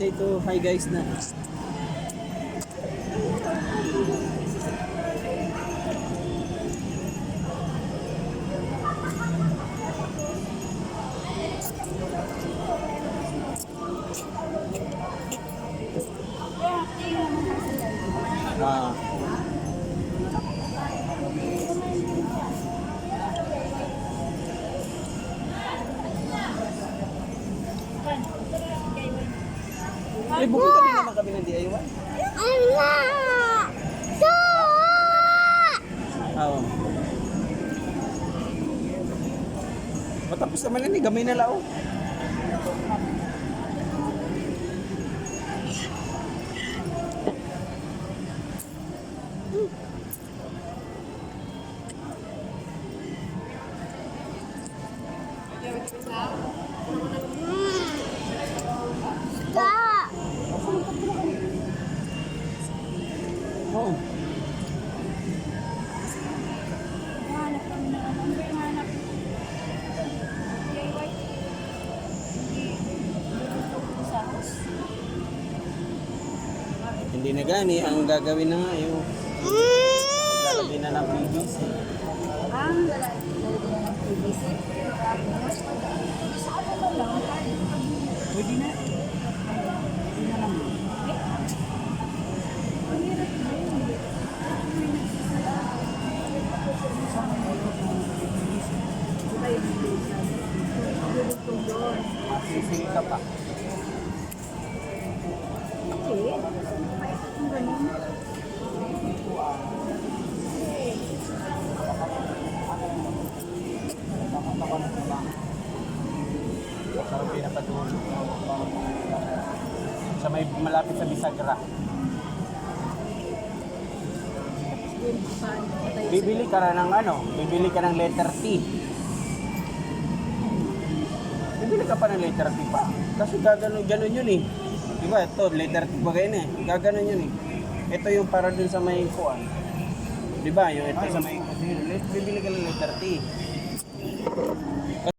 say to hi guys na. Ah. Ay, bukod kami naman kami ng DIY. Ala! So! Oo. Matapos naman yan eh, gamay na lao. Stop! Oo. Na hanap? Hindi na gani, ang gagawin na nga yung lalagay na ng PVC. Ang lalagyan ng PVC. Masising ka pa. Hindi. Paikot yung ganun. Sa pinapatulog. Sa may malapit sa Bisagra. Bibili ka na ng ano? Bibili ka ng letter T. Bibili ka pa ng letter T pa. Kasi gaganon ganon yun eh. Di ba? Ito, letter T kayo na eh. Gaganon yun eh. Ito yung para dun sa may kuan. Di ba? Yung ito sa may... Bibili ka ng letter T.